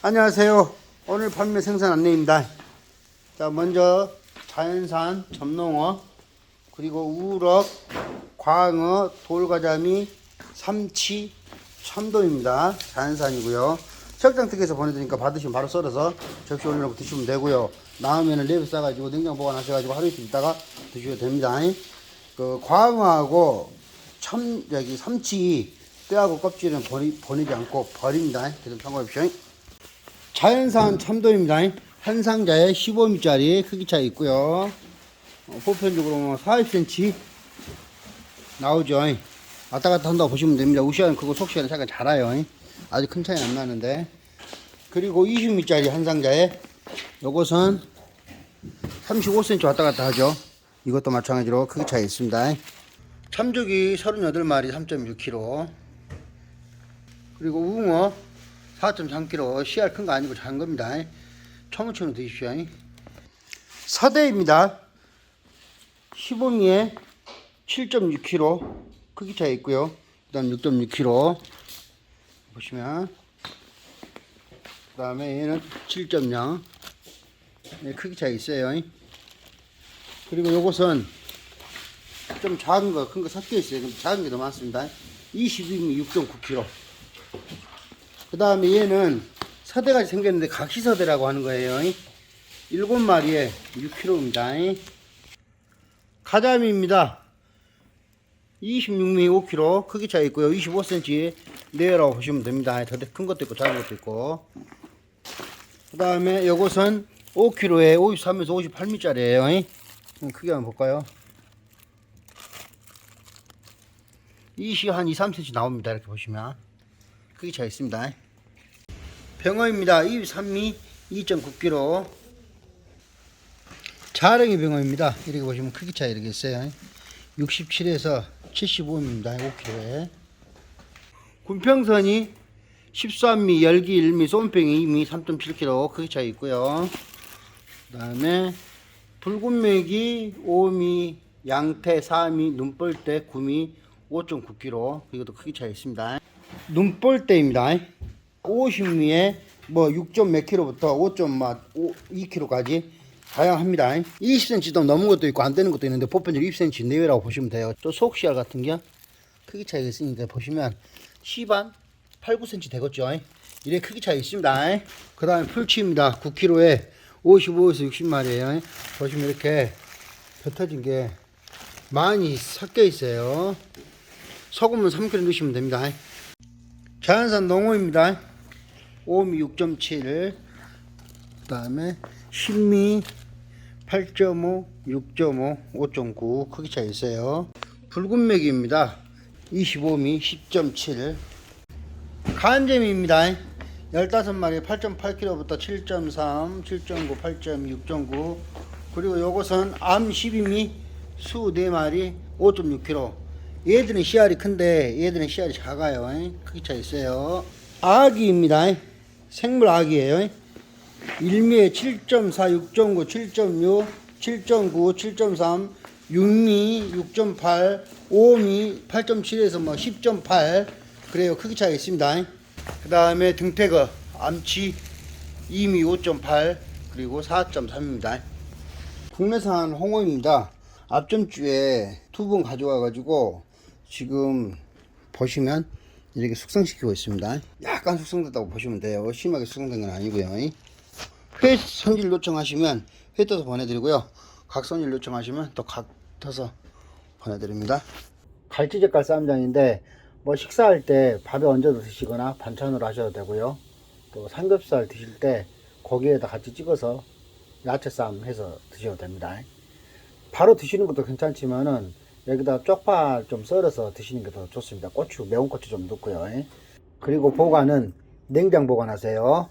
안녕하세요. 오늘 판매 생산 안내입니다. 자, 먼저 자연산 점농어, 그리고 우럭, 광어, 돌가자미, 삼치, 참돔입니다. 자연산이고요. 철장특에서 보내드리니까 받으시면 바로 썰어서 접시 올려놓고 드시면 되고요. 나오면은 랩 싸가지고 냉장 보관하셔가지고 하루 이틀 있다가 드셔도 됩니다. 그 광어하고 참 여기 삼치 뼈하고 껍질은 버리, 버리지 않고 버립니다. 그래서 참고해 주십시오. 자연산 참돔입니다. 한 상자에 15미짜리 크기 차이 있고요. 어, 보편적으로 뭐 40cm 나오죠. 왔다 갔다 한다고 보시면 됩니다. 우시아는 그거 속시아는 잠깐 자라요. 아주 큰 차이 안 나는데. 그리고 20미짜리 한 상자에 요것은 35cm 왔다 갔다 하죠. 이것도 마찬가지로 크기 차이 있습니다. 참조기 38마리 3.6kg. 그리고 웅어 4.3kg. 씨알 큰 거 아니고 작은 겁니다. 청어처럼 드십시오. 사대입니다. 15미에 7.6kg 크기 차이 있고요. 그 다음 6.6kg 보시면 그 다음에 얘는 7.0 네, 크기 차이 있어요. 그리고 요것은 좀 작은 거, 큰 거 섞여 있어요. 작은 게 더 많습니다. 22미 6.9kg. 그 다음에 얘는 서대같이 생겼는데 각시서대라고 하는 거예요. 일곱 마리에 6kg입니다. 가자미입니다. 26미 5kg 크기 차이 있고요. 25cm 내라고 보시면 됩니다. 더 큰 것도 있고 작은 것도 있고. 그 다음에 요것은 5kg에 53에서 58미짜리예요. 크기 한번 볼까요? 20, 한 2, 3cm 나옵니다. 이렇게 보시면. 크기 차이 있습니다. 병어입니다. 23미 2.9kg. 자랭이 병어입니다. 이렇게 보시면 크기 차이 이렇게 있어요. 67에서 75입니다. 5kg에. 군평선이 13미, 열기 1미, 쏨팽이 2미 3.7kg 크기 차이 있고요. 그 다음에 붉은맥이 5미, 양태 4미, 눈벌대 9미 5.9kg 이것도 크기 차이 있습니다. 눈벌대입니다. 50미에 뭐 6. 몇 킬로부터 5.2kg까지 다양합니다. 20cm 넘은 것도 있고 안 되는 것도 있는데 보편적으로 20cm 내외라고 보시면 돼요. 또 속시알 같은 게 크기 차이가 있으니까 보시면 10한 8, 9cm 되겠죠. 이래 크기 차이 있습니다. 그 다음에 풀치입니다. 9kg에 55에서 60마리에요. 보시면 이렇게 뱉어진 게 많이 섞여 있어요. 소금은 3kg 넣으시면 됩니다. 자연산 농어입니다. 5미 6.7, 그 다음에 10미 8.5, 6.5, 5.9 크기 차이 있어요. 붉은 맥입니다. 25미 10.7. 간재미입니다. 15마리 8.8kg부터 7.3, 7.9, 8.2, 6.9 그리고 요것은 암 12미 수 4마리 5.6kg 얘들은 씨알이 큰데 얘들은 씨알이 작아요. 크기 차 있어요. 아기입니다. 생물 아기예요. 1미에 7.4, 6.9, 7.6, 7.9, 7.3, 6미, 6.8, 5미, 8.7에서 뭐 10.8 그래요. 크기 차이 있습니다. 그 다음에 등태거 암치 2미 5.8 그리고 4.3입니다. 국내산 홍어입니다. 앞전 주에 두번 가져와 가지고 지금 보시면 이렇게 숙성시키고 있습니다. 약간 숙성됐다고 보시면 돼요. 심하게 숙성된 건 아니고요. 회 손질 요청하시면 회 떠서 보내드리고요. 각 손질 요청하시면 또 각 떠서 보내드립니다. 갈치젓갈 쌈장인데 뭐 식사할 때 밥에 얹어 드시거나 반찬으로 하셔도 되고요. 또 삼겹살 드실 때 고기에다 같이 찍어서 야채 쌈 해서 드셔도 됩니다. 바로 드시는 것도 괜찮지만은 여기다 쪽파 좀 썰어서 드시는 게 더 좋습니다. 고추 매운 고추 좀 넣고요. 그리고 보관은 냉장 보관하세요